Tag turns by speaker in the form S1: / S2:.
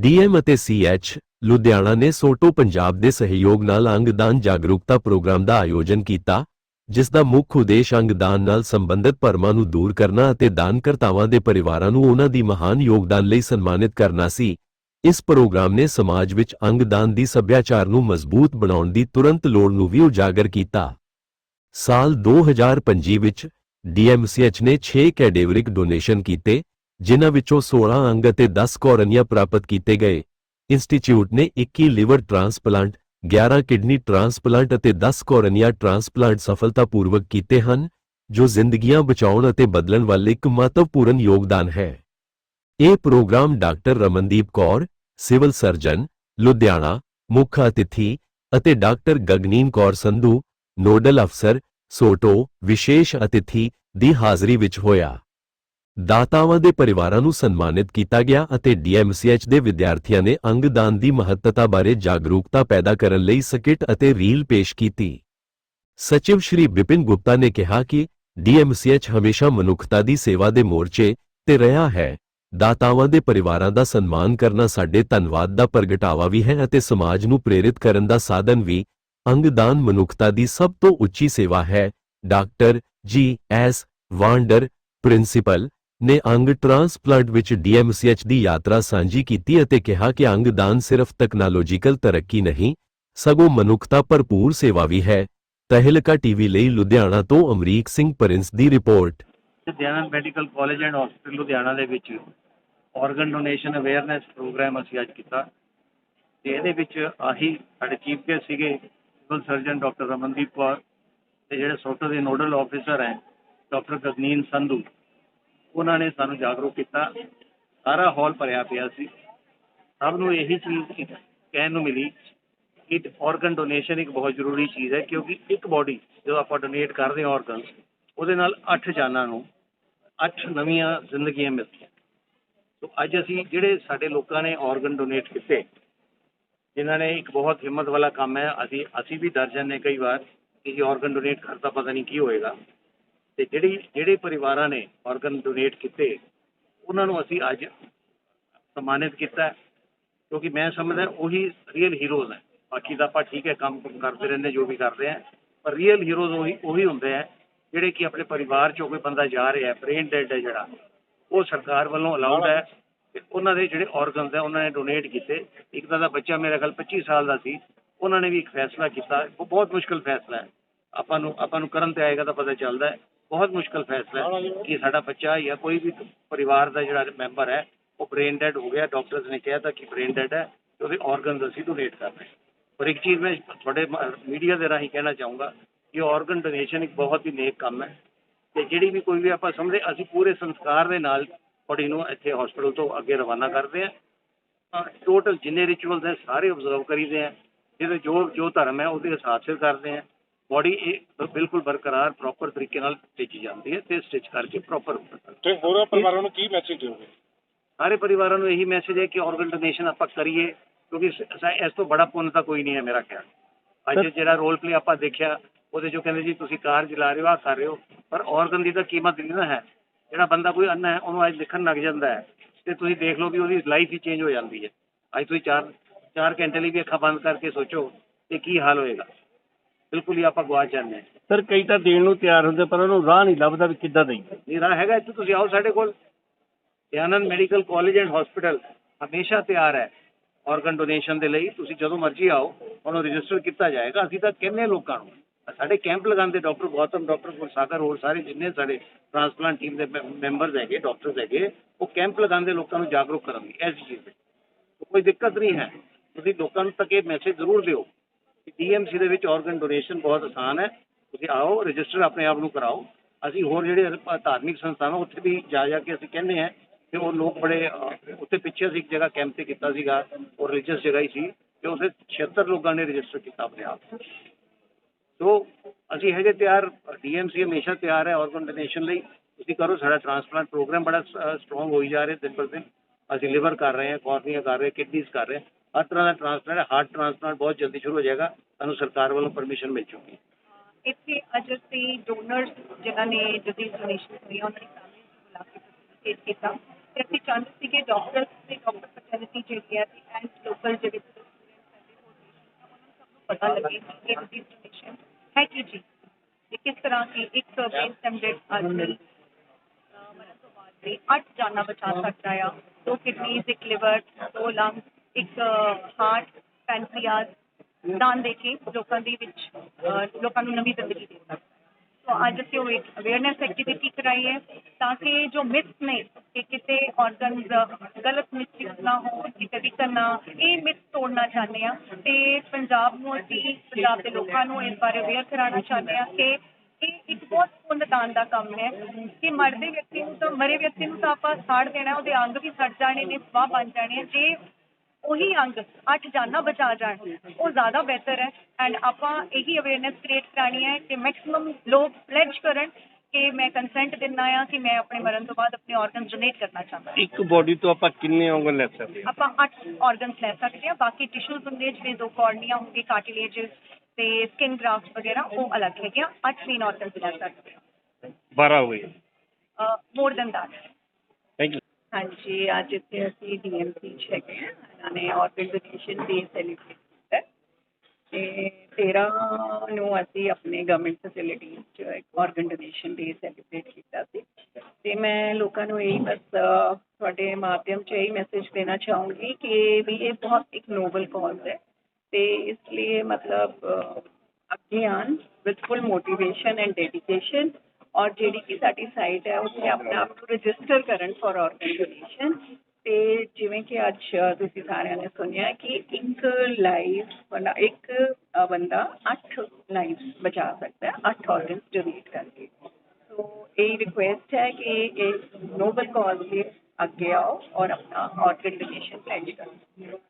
S1: DM ਅਤੇ CH Ludhiana ਨੇ ਸੋਟੋ ਪੰਜਾਬ ਦੇ ਸਹਿਯੋਗ ਨਾਲ ਅੰਗਦਾਨ ਜਾਗਰੂਕਤਾ ਪ੍ਰੋਗਰਾਮ ਦਾ ਆਯੋਜਨ ਕੀਤਾ, ਜਿਸ ਦਾ ਮੁੱਖ ਉਦੇਸ਼ ਅੰਗਦਾਨ ਨਾਲ ਸੰਬੰਧਿਤ ਭਰਮਾਂ ਨੂੰ ਦੂਰ ਕਰਨਾ ਅਤੇ ਦਾਨਕਰਤਾਵਾਂ ਦੇ ਪਰਿਵਾਰਾਂ ਨੂੰ ਉਹਨਾਂ ਦੀ ਮਹਾਨ ਯੋਗਦਾਨ ਲਈ ਸਨਮਾਨਿਤ ਕਰਨਾ ਸੀ। ਇਸ ਪ੍ਰੋਗਰਾਮ ਨੇ ਸਮਾਜ ਵਿੱਚ ਅੰਗਦਾਨ ਦੀ ਸੱਭਿਆਚਾਰ ਨੂੰ ਮਜ਼ਬੂਤ ਬਣਾਉਣ ਦੀ ਤੁਰੰਤ ਲੋੜ ਨੂੰ ਵੀ ਉਜਾਗਰ ਕੀਤਾ। ਸਾਲ 2025 ਵਿੱਚ ਡੀਐਮਸੀਐਚ ਨੇ 6 ਕੈਡੇਵਰਿਕ ਡੋਨੇਸ਼ਨ ਕੀਤੇ ਜਿਨ੍ਹਾਂ ਵਿੱਚੋਂ 16 ਅੰਗ ਅਤੇ 10 ਕੋਰਨੀਆ ਪ੍ਰਾਪਤ ਕੀਤੇ ਗਏ। ਇੰਸਟੀਚਿਊਟ ਨੇ 21 ਲਿਵਰ ਟ੍ਰਾਂਸਪਲਾਂਟ 11 ਕਿਡਨੀ ਟ੍ਰਾਂਸਪਲਾਂਟ ਅਤੇ 10 ਕੋਰਨੀਆ ਟ੍ਰਾਂਸਪਲਾਂਟ ਸਫਲਤਾਪੂਰਵਕ ਕੀਤੇ ਹਨ, ਜੋ ਜ਼ਿੰਦਗੀਆਂ ਬਚਾਉਣ ਅਤੇ ਬਦਲਣ ਵੱਲ ਇੱਕ ਮਹੱਤਵਪੂਰਨ ਯੋਗਦਾਨ ਹੈ। ਇਹ programme doctor Ramandeep Kaur, civil surgeon, Ludhiana ਮੁੱਖ ਅਤਿਥੀ ਅਤੇ ਡਾਕਟਰ ਗਗਨੀਨ ਕੌਰ ਸੰਧੂ, ਨੋਡਲ ਅਫਸਰ, ਸੋਟੋ, ਵਿਸ਼ੇਸ਼ ਅਤਿਥੀ ਦੀ ਹਾਜ਼ਰੀ ਵਿੱਚ ਹੋਇਆ। ਦਾਤਾਵਾਂ ਦੇ ਪਰਿਵਾਰਾਂ ਨੂੰ ਸਨਮਾਨਿਤ ਕੀਤਾ ਗਿਆ ਅਤੇ ਡੀਐਮਸੀਐਚ ਦੇ ਵਿਦਿਆਰਥੀਆਂ ਨੇ ਅੰਗਦਾਨ ਦੀ ਮਹੱਤਤਾ ਬਾਰੇ ਜਾਗਰੂਕਤਾ ਪੈਦਾ ਕਰਨ ਲਈ ਸਕਿੱਟ ਅਤੇ ਰੀਲ ਪੇਸ਼ ਕੀਤੀ। ਸਚਿਵ ਸ਼੍ਰੀ ਵਿਪਿਨ ਗੁਪਤਾ ਨੇ ਕਿਹਾ ਕਿ ਡੀਐਮਸੀਐਚ ਹਮੇਸ਼ਾ ਮਨੁੱਖਤਾ ਦੀ ਸੇਵਾ ਦੇ ਮੋਰਚੇ ਤੇ ਰਿਹਾ ਹੈ। ਦਾਤਾਵਾਂ ਦੇ ਪਰਿਵਾਰਾਂ ਦਾ ਸਨਮਾਨ ਕਰਨਾ ਸਾਡੇ ਧੰਨਵਾਦ ਦਾ ਪ੍ਰਗਟਾਵਾ ਵੀ ਹੈ ਅਤੇ ਸਮਾਜ ਨੂੰ ਪ੍ਰੇਰਿਤ ਕਰਨ ਦਾ ਸਾਧਨ ਵੀ। ਅੰਗਦਾਨ ਮਨੁੱਖਤਾ ਦੀ ਸਭ ਤੋਂ ਉੱਚੀ ਸੇਵਾ ਹੈ। Doctor G S wander, principal ਨੇ ਅੰਗ ਟ੍ਰਾਂਸਪਲਾਂਟ ਵਿੱਚ ਡੀਐਮਸੀਐਚ ਦੀ ਯਾਤਰਾ ਸਾਂਝੀ ਕੀਤੀ ਅਤੇ ਕਿਹਾ ਕਿ ਅੰਗਦਾਨ ਸਿਰਫ ਤਕਨਾਲੋਜੀਕਲ ਤਰੱਕੀ ਨਹੀਂ, ਸਗੋਂ ਮਨੁੱਖਤਾ ਭਰਪੂਰ ਸੇਵਾ ਵੀ ਹੈ। ਤਹਿਲਕਾ ਟੀਵੀ ਲਈ ਲੁਧਿਆਣਾ ਤੋਂ Amrik Singh Prince the report.
S2: Dayanand medical college and hospital Ludhiana ਦੇ ਵਿੱਚ ਆਰਗਨ ਡੋਨੇਸ਼ਨ ਅਵੇਅਰਨੈਸ ਪ੍ਰੋਗਰਾਮ ਅਸੀਂ ਅੱਜ ਕੀਤਾ। ਤੇ ਇਹਦੇ ਵਿੱਚ ਆਹੀ ਸਾਡੇ ਚੀਫ ਗੈਸਟ ਸੀਗੇ civil surgeon doctor Ramandeep Kaur ਤੇ ਜਿਹੜੇ ਸੋਟੋ ਦੇ ਨੋਡਲ ਆਫੀਸਰ ਹੈ ਡਾਕਟਰ ਗਗਨੀਨ ਸੰਧੂ। ਉਹਨਾਂ ਨੇ ਸਾਨੂੰ ਜਾਗਰੂਕ ਕੀਤਾ। ਸਾਰਾ ਹਾਲ ਭਰਿਆ ਪਿਆ ਸੀ। ਸਭ ਨੂੰ ਇਹੀ ਚੀਜ਼ ਕਹਿਣ ਨੂੰ ਮਿਲੀ ਕਿ ਆਰਗਨ ਡੋਨੇਸ਼ਨ ਇੱਕ ਬਹੁਤ ਜ਼ਰੂਰੀ ਚੀਜ਼ ਹੈ ਕਿਉਂਕਿ ਇੱਕ ਬਾਡੀ ਜਦੋਂ ਆਪਾਂ ਡੋਨੇਟ ਕਰਦੇ ਹਾਂ ਆਰਗਨ ਉਹਦੇ ਨਾਲ 8 ਜਾਨਾਂ ਨੂੰ 8 ਨਵੀਆਂ ਜ਼ਿੰਦਗੀਆਂ ਮਿਲਦੀਆਂ। ਸੋ ਅੱਜ ਅਸੀਂ ਜਿਹੜੇ ਸਾਡੇ ਲੋਕਾਂ ਨੇ ਆਰਗਨ ਡੋਨੇਟ ਕੀਤੇ, ਜਿਨ੍ਹਾਂ ਨੇ ਇੱਕ ਬਹੁਤ ਹਿੰਮਤ ਵਾਲਾ ਕੰਮ ਹੈ, ਅਸੀਂ ਅਸੀਂ ਵੀ ਡਰ ਜਾਂਦੇ ਕਈ ਵਾਰ ਕਿ ਜੇ ਆਰਗਨ ਡੋਨੇਟ ਕਰਤਾ ਪਤਾ ਨਹੀਂ ਕੀ ਹੋਏਗਾ। ਤੇ ਜਿਹੜੀ, ਜਿਹੜੇ ਪਰਿਵਾਰਾਂ ਨੇ ਆਰਗਨ ਡੋਨੇਟ ਕੀਤੇ, ਉਹਨਾਂ ਨੂੰ ਅਸੀਂ ਅੱਜ ਸਨਮਾਨਿਤ ਕੀਤਾ ਕਿਉਂਕਿ ਮੈਂ ਸਮਝਦਾ ਉਹੀ ਰੀਅਲ ਹੀਰੋਜ਼ ਹੈ। ਬਾਕੀ ਤਾਂ ਆਪਾਂ ਠੀਕ ਹੈ, ਕੰਮ ਕਰਦੇ ਰਹਿੰਦੇ, ਜੋ ਵੀ ਕਰਦੇ ਆ ਪਰ ਰੀਅਲ ਹੀਰੋਜ਼ ਉਹੀ ਉਹੀ ਹੁੰਦੇ ਆ ਜਿਹੜੇ ਕਿ ਆਪਣੇ ਪਰਿਵਾਰ ਚੋਂ ਕੋਈ ਬੰਦਾ ਜਾ ਰਿਹਾ ਬ੍ਰੇਨ ਡੈਡ ਹੈ ਜਿਹੜਾ, ਉਹ ਸਰਕਾਰ ਵੱਲੋਂ ਅਲਾਉਡ ਹੈ ਤੇ ਉਹਨਾਂ ਦੇ ਜਿਹੜੇ ਆਰਗਨਸ ਹੈ, ਉਹਨਾਂ ਨੇ ਡੋਨੇਟ ਕੀਤੇ। ਇੱਕ ਤਾਂ ਦਾ ਬੱਚਾ ਮੇਰੇ ਖਿਆਲ 25 ਸਾਲ ਦਾ ਸੀ, ਉਹਨਾਂ ਨੇ ਵੀ ਇੱਕ ਫੈਸਲਾ ਕੀਤਾ ਉਹ ਬਹੁਤ ਮੁਸ਼ਕਲ ਫੈਸਲਾ ਹੈ। ਆਪਾਂ ਨੂੰ ਆਪਾਂ ਨੂੰ ਕਰਨ ਤੇ ਆਏਗਾ ਤਾਂ ਪਤਾ ਚੱਲਦਾ ਬਹੁਤ ਮੁਸ਼ਕਲ ਫੈਸਲਾ ਹੈ ਕਿ ਸਾਡਾ ਬੱਚਾ ਜਾਂ ਕੋਈ ਵੀ ਪਰਿਵਾਰ ਦਾ ਜਿਹੜਾ ਮੈਂਬਰ ਹੈ ਉਹ ਬ੍ਰੇਨ ਡੈਡ ਹੋ ਗਿਆ ਡਾਕਟਰਸ ਨੇ ਕਿਹਾ ਤਾਂ ਕਿ ਬ੍ਰੇਨ ਡੈਡ ਹੈ ਤੇ ਉਹਦੇ ਆਰਗਨਸ ਅਸੀਂ ਡੋਨੇਟ ਕਰ ਰਹੇ ਹਾਂ ਪਰ ਇੱਕ ਚੀਜ਼ ਮੈਂ ਤੁਹਾਡੇ ਮੀਡੀਆ ਦੇ ਰਾਹੀਂ ਕਹਿਣਾ ਚਾਹੂੰਗਾ ਕਿ ਆਰਗਨ ਡੋਨੇਸ਼ਨ ਇੱਕ ਬਹੁਤ ਹੀ ਨੇਕ ਕੰਮ ਹੈ ਤੇ ਜਿਹੜੀ ਵੀ ਕੋਈ ਵੀ ਆਪਾਂ ਸਮਝਦੇ ਅਸੀਂ ਪੂਰੇ ਸੰਸਕਾਰ ਦੇ ਨਾਲ ਬੋਡੀ ਨੂੰ ਇੱਥੇ ਹਸਪੀਟਲ ਤੋਂ ਅੱਗੇ ਰਵਾਨਾ ਕਰਦੇ ਹਾਂ ਟੋਟਲ ਜਿੰਨੇ ਰਿਚੁਅਲਸ ਹੈ ਸਾਰੇ ਆਬਜ਼ਰਵ ਕਰੀਦੇ ਆ ਜਿਹਦੇ ਜੋ ਜੋ ਧਰਮ ਹੈ ਉਹਦੇ ਹਿਸਾਬ ਸਿਰ ਕਰਦੇ ਆ ਬੋਡੀ ਬਿਲਕੁਲ ਬਰਕਰਾਰ ਪ੍ਰੋਪਰ ਤਰੀਕੇ ਨਾਲ ਸਟਿਚ ਜਾਂਦੀ ਹੈ ਤੇ ਸਟਿਚ ਕਰਕੇ ਪ੍ਰੋਪਰ
S3: ਤੇ ਹੋਰਾਂ ਪਰਿਵਾਰਾਂ ਨੂੰ ਕੀ ਮੈਸੇਜ ਦਿਓਗੇ?
S2: ਸਾਰੇ ਪਰਿਵਾਰਾਂ ਨੂੰ ਇਹੀ ਮੈਸੇਜ ਹੈ ਕਿ ਆਰਗਨ ਡੋਨੇਸ਼ਨ ਆਪਾਂ ਕਰੀਏ ਕਿਉਂਕਿ ਇਸ ਤੋਂ ਬੜਾ ਪੁੰਨ ਤਾਂ ਕੋਈ ਨਹੀਂ ਹੈ ਮੇਰਾ ਖਿਆਲ। ਅੱਜ ਜਿਹੜਾ ਰੋਲ ਪਲੇ ਆਪਾਂ ਦੇਖਿਆ ਉਹਦੇ ਚੋਂ ਕਹਿੰਦੇ ਜੀ ਤੁਸੀਂ ਕਾਰ ਚਲਾ ਰਹੇ ਹੋ ਆ ਕਰ ਰਹੇ ਹੋ ਪਰ ਆਰਗਨ ਦੀ ਤਾਂ ਕੀਮਤ ਨਹੀਂ ਨਾ ਹੈ। ਜਿਹੜਾ ਬੰਦਾ ਕੋਈ ਅੰਨਾ ਹੈ ਉਹਨੂੰ ਅੱਜ ਲਿਖਣ ਲੱਗ ਜਾਂਦਾ ਹੈ ਤੇ ਤੁਸੀਂ ਦੇਖ ਲਓ ਵੀ ਉਹਦੀ ਲਾਈਫ ਹੀ ਚੇਂਜ ਹੋ ਜਾਂਦੀ ਹੈ। ਅੱਜ ਤੁਸੀਂ ਚਾਰ ਚਾਰ ਘੰਟੇ ਲਈ ਵੀ ਅੱਖਾਂ ਬੰਦ ਕਰਕੇ ਸੋਚੋ ਕਿ ਕੀ ਹਾਲ ਹੋਏਗਾ। ਬਿਲਕੁਲ ਹੀ ਆਪਾਂ ਗਵਾਚ ਜਾਂਦੇ ਹਾਂ।
S4: ਸਰ ਕਈ ਤਾਂ ਦੇਣ ਨੂੰ ਤਿਆਰ ਹੁੰਦੇ ਪਰ ਉਹਨੂੰ ਰਾਹ ਨਹੀਂ ਲੱਭਦਾ ਵੀ ਕਿੱਦਾਂ ਦੇਈਏ
S2: ਇਹ ਰਾਹ ਹੈਗਾ ਇੱਥੇ ਤੁਸੀਂ ਆਓ ਸਾਡੇ ਕੋਲ। Anand medical college and hospital ਹਮੇਸ਼ਾ ਤਿਆਰ ਹੈ ਆਰਗਨ ਡੋਨੇਸ਼ਨ ਦੇ ਲਈ। ਤੁਸੀਂ ਜਦੋਂ ਮਰਜ਼ੀ ਆਓ ਉਹਨੂੰ ਰਜਿਸਟਰ ਕੀਤਾ ਜਾਏਗਾ। ਅਸੀਂ ਤਾਂ ਹਾਂ ਲੋਕਾਂ ਨੂੰ ਸਾਡੇ ਕੈਂਪ ਲਗਾਉਂਦੇ ਡਾਕਟਰ ਗੌਤਮ ਡਾਕਟਰ ਗੁਰਸਾਗਰ ਹੋਰ ਸਾਰੇ ਜਿੰਨੇ ਸਾਡੇ ਟ੍ਰਾਂਸਪਲਾਂਟ ਟੀਮ ਦੇ ਮੈਂਬਰਸ ਹੈਗੇ ਡਾਕਟਰਸ ਹੈਗੇ ਉਹ ਕੈਂਪ ਲਗਾਉਂਦੇ ਲੋਕਾਂ ਨੂੰ ਜਾਗਰੂਕ ਕਰਨ ਦੀ ਐਸੀ ਚੀਜ਼ ਹੈ ਕੋਈ ਦਿੱਕਤ ਨਹੀਂ ਹੈ। ਤੁਸੀਂ ਲੋਕਾਂ ਨੂੰ ਤੱਕ ਇਹ ਮੈਸੇਜ ਜ਼ਰੂਰ ਦਿਓ। ਡੀਐਮਸੀ ਦੇ ਵਿੱਚ ਆਰਗਨ ਡੋਨੇਸ਼ਨ ਬਹੁਤ ਆਸਾਨ ਹੈ। ਤੁਸੀਂ ਆਓ ਰਜਿਸਟਰ ਆਪਣੇ ਆਪ ਨੂੰ ਕਰਾਓ। ਅਸੀਂ ਹੋਰ ਜਿਹੜੇ ਧਾਰਮਿਕ ਸੰਸਥਾਵਾਂ, ਉੱਥੇ ਵੀ ਜਾ ਜਾ ਕੇ ਅਸੀਂ ਕਹਿੰਦੇ ਹਾਂ ਕਿ ਉਹ ਲੋਕ ਬੜੇ ਉੱਥੇ ਪਿੱਛੇ ਅਸੀਂ ਇੱਕ ਜਗ੍ਹਾ ਕੈਂਪ ਤੇ ਕੀਤਾ ਸੀਗਾ, ਉਹ ਰਿਲੀਜੀਅਸ ਜਗ੍ਹਾ ਹੀ ਸੀ, ਤੇ ਉੱਥੇ 76 ਲੋਕਾਂ ਨੇ ਰਜਿਸਟਰ ਕੀਤਾ ਆਪਣੇ ਆਪ ਸੋ, ਅਸੀਂ ਹੈਗੇ ਤਿਆਰ ਡੀਐਮਸੀ ਹਮੇਸ਼ਾ ਤਿਆਰ ਹੈ ਆਰਗਨ ਡੋਨੇਸ਼ਨ ਲਈ। ਤੁਸੀਂ ਕਰੋ, ਸਾਡਾ ਟ੍ਰਾਂਸਪਲਾਂਟ ਪ੍ਰੋਗਰਾਮ ਬੜਾ ਸਟਰੋਂਗ ਹੋਈ ਜਾ ਰਿਹਾ ਦਿਨ ਪਰ ਦਿਨ। ਅਸੀਂ ਲਿਵਰ ਕਰ ਰਹੇ ਹਾਂ ਕੋਰਨੀਆ ਕਰ ਰਹੇ ਹਾਂ ਕਿਡਨੀਜ਼ ਕਰ ਰਹੇ ਹਾਂ ਹਰ ਤਰ੍ਹਾਂ ਦਾ ਟ੍ਰਾਂਸਪਲਾਂਟ ਹਾਰਟ ਟ੍ਰਾਂਸਪਲਾਂਟ ਬਹੁਤ ਜਲਦੀ ਸ਼ੁਰੂ ਹੋ ਜਾਏਗਾ ਸਾਨੂੰ ਸਰਕਾਰ ਵੱਲੋਂ ਪਰਮਿਸ਼ਨ ਮਿਲ ਚੁੱਕੀ ਹੈ
S5: ਇੱਥੇ ਅੱਜ ਅਸੀਂ ਡੋਨਰਸ ਜਿਨ੍ਹਾਂ ਨੇ ਜਦੀ ਡੋਨੇਸ਼ਨ ਕਰੀ ਉਹਨਾਂ ਦੀ ਫੈਮਿਲੀ ਨੂੰ ਬੁਲਾ ਕੇ ਫੈਸਿਲਿਟੇਟ ਕੀਤਾ ਤੇ ਅਸੀਂ ਚਾਹੁੰਦੇ ਸੀ ਕਿ ਡਾਕਟਰ ਤੇ ਡਾਕਟਰ ਫੈਸਿਲਿਟੀ ਜਿਹੜੀ ਹੈ ਐਂਡ ਲੋਕਲ ਜਿਹੜੇ ਪਤਾ ਲੱਗੇ ਕਿ ਇਹ ਡਿਸਟ੍ਰਿਕਸ਼ਨ ਹੈ ਕੀ ਜੀ ਤੇ ਕਿਸ ਤਰ੍ਹਾਂ ਕੀ ਇੱਕ ਬੇਸ ਸਟੈਂਡਰਡ ਆਦਮੀ ਅਹ ਮਰਨ ਤੋਂ ਬਾਅਦ ਵੀ ਅੱਠ ਜਾਨਾਂ ਬਚਾ ਸਕਦਾ ਆ ਦੋ ਕਿਡਨੀਜ਼ ਇੱਕ ਲਿਵਰ ਦੋ ਲੰਗ ਇੱਕ ਹਾਰਟ ਪੈਨਕ੍ਰੀਆਸ ਦਾਨ ਦੇ ਕੇ ਲੋਕਾਂ ਦੇ ਵਿੱਚ ਲੋਕਾਂ ਨੂੰ ਨਵੀਂ ਜ਼ਿੰਦਗੀ ਦੇ ਸਕਦਾ ਸੋ ਅੱਜ ਅਸੀਂ ਉਹ ਅਵੇਅਰਨੈਸ ਐਕਟੀਵਿਟੀ ਕਰਾਈ ਹੈ ਤਾਂ ਕਿ ਜੋ ਮਿਥ ਨੇ ਕਿ ਕਿਤੇ ਆਰਗਨਸ ਗਲਤ ਮਿਸਯੂਜ਼ ਨਾ ਹੋਣ, ਕਿਤੇ ਵੀ ਕਰਨਾ ਇਹ ਮਿਥ ਤੋੜਨਾ ਚਾਹੁੰਦੇ ਆ ਤੇ ਪੰਜਾਬ ਨੂੰ ਅਸੀਂ, ਪੰਜਾਬ ਦੇ ਲੋਕਾਂ ਨੂੰ ਇਸ ਬਾਰੇ ਅਵੇਅਰ ਕਰਾਉਣਾ ਚਾਹੁੰਦੇ ਆ ਕਿ ਇਹ ਇੱਕ ਬਹੁਤ ਪੁੰਨਦਾਨ ਦਾ ਕੰਮ ਹੈ ਕਿ ਮਰਦੇ ਵਿਅਕਤੀ ਨੂੰ ਤਾਂ, ਮਰੇ ਵਿਅਕਤੀ ਨੂੰ ਤਾਂ ਆਪਾਂ ਸਾੜ ਦੇਣਾ, ਉਹਦੇ ਅੰਗ ਵੀ ਸੜ ਜਾਣੇ ਨੇ, ਸਵਾਹ ਬਣ ਜਾਣੇ ਆ। ਜੇ ਉਹੀ ਅੰਗ ਅੱਠ ਜਾਨਾਂ ਬਚਾ ਜਾਣ। ਉਹ ਜ਼ਿਆਦਾ ਬਿਹਤਰ ਹੈ ਐਂਡ ਆਪਾਂ ਇਹੀ ਅਵੇਅਰਨੈਸ ਕ੍ਰੀਏਟ ਕਰਾਣੀ ਹੈ ਕਿ ਮੈਕਸਿਮਮ ਲੋਕ ਪਲੇਜ ਕਰਨ ਕਿ ਮੈਂ ਕੰਸੈਂਟ ਦਿੰਦਾ ਆ ਕਿ ਮੈਂ ਆਪਣੇ ਮਰਨ ਤੋਂ ਬਾਅਦ ਆਪਣੇ ਆਰਗਨਸ ਡੋਨੇਟ ਕਰਨਾ ਚਾਹੁੰਦਾ
S4: ਇੱਕ ਬੋਡੀ ਤੋਂ ਆਪਾਂ ਕਿੰਨੇ ਔਰਗਨ ਲੈ ਸਕਦੇ ਹਾਂ?
S5: ਆਪਾਂ ਅੱਠ ਆਰਗਨਸ ਲੈ ਸਕਦੇ ਹਾਂ। ਬਾਕੀ ਟਿਸ਼ੂਜ਼ ਹੁੰਦੇ ਆ, ਜਿਵੇਂ ਦੋ ਕੋਰਨੀਆ ਹੋਗੇ ਕਾਰਟਿਲੇਜ ਤੇ ਸਕਿਨ ਗ੍ਰਾਫਟ ਵਗੈਰਾ ਉਹ ਅਲੱਗ ਹੈਗੇ ਆ। ਅੱਠ ਮੇਨ ਆਰਗਨਸ ਲੈ ਸਕਦੇ
S4: 12 ਹੋ ਗਏ
S5: ਹਾਂ more than that
S4: thank you
S5: ਹਾਂਜੀ ਅੱਜ ਇੱਥੇ ਅਸੀਂ ਡੀਐਮਸੀ ਚ ਹੈਗੇ ਹਾਂ। ਇਹਨਾਂ ਨੇ ਆਰਗਨ ਡੋਨੇਸ਼ਨ ਡੇ ਸੈਲੀਬ੍ਰੇਟ ਕੀਤਾ ਤੇ 13 ਨੂੰ ਅਸੀਂ ਆਪਣੇ ਗਵਰਨਮੈਂਟ ਫੈਸਿਲਿਟੀਜ਼ ਚ ਇੱਕ ਆਰਗਨ ਡੋਨੇਸ਼ਨ ਡੇ ਸੈਲੀਬ੍ਰੇਟ ਕੀਤਾ ਸੀ। ਤੇ ਮੈਂ ਲੋਕਾਂ ਨੂੰ ਇਹੀ ਬਸ ਤੁਹਾਡੇ ਮਾਧਿਅਮ ਚ ਇਹੀ ਮੈਸੇਜ ਦੇਣਾ ਚਾਹੂੰਗੀ ਕਿ ਵੀ ਇਹ ਬਹੁਤ ਇੱਕ ਨੋਬਲ ਕਾਜ਼ ਹੈ। ਤੇ ਇਸ ਲਈ ਮਤਲਬ ਅੱਗੇ ਆਉਣ with full motivation and dedication ਔਰ ਜਿਹੜੀ ਕਿ ਸਾਡੀ ਸਾਈਟ ਹੈ, ਉੱਥੇ ਆਪਣੇ ਆਪ ਨੂੰ ਰਜਿਸਟਰ ਕਰਨ ਫॉर ਆਰਗਨ ਡੋਨੇਸ਼ਨ ਤੇ ਜਿਵੇਂ ਕਿ ਅੱਜ ਤੁਸੀਂ ਸਾਰਿਆਂ ਨੇ ਸੁਣਿਆ ਕਿ ਇੱਕ ਲਾਈਵ ਬੰਦਾ, ਇੱਕ ਬੰਦਾ ਅੱਠ ਲਾਈਫ ਬਚਾ ਸਕਦਾ ਹੈ ਅੱਠ ਆਰਗਨਸ ਡੋਨੇਟ ਕਰਕੇ। ਸੋ ਇਹ ਰਿਕੁਐਸਟ ਹੈ ਕਿ ਇਹ ਨੋਬਲ ਕਾਜ਼ ਲਈ ਅੱਗੇ ਆਓ ਔਰ ਆਪਣਾ ਆਰਗਨ ਡੋਨੇਸ਼ਨ ਪਲੇਜ ਕਰੋ।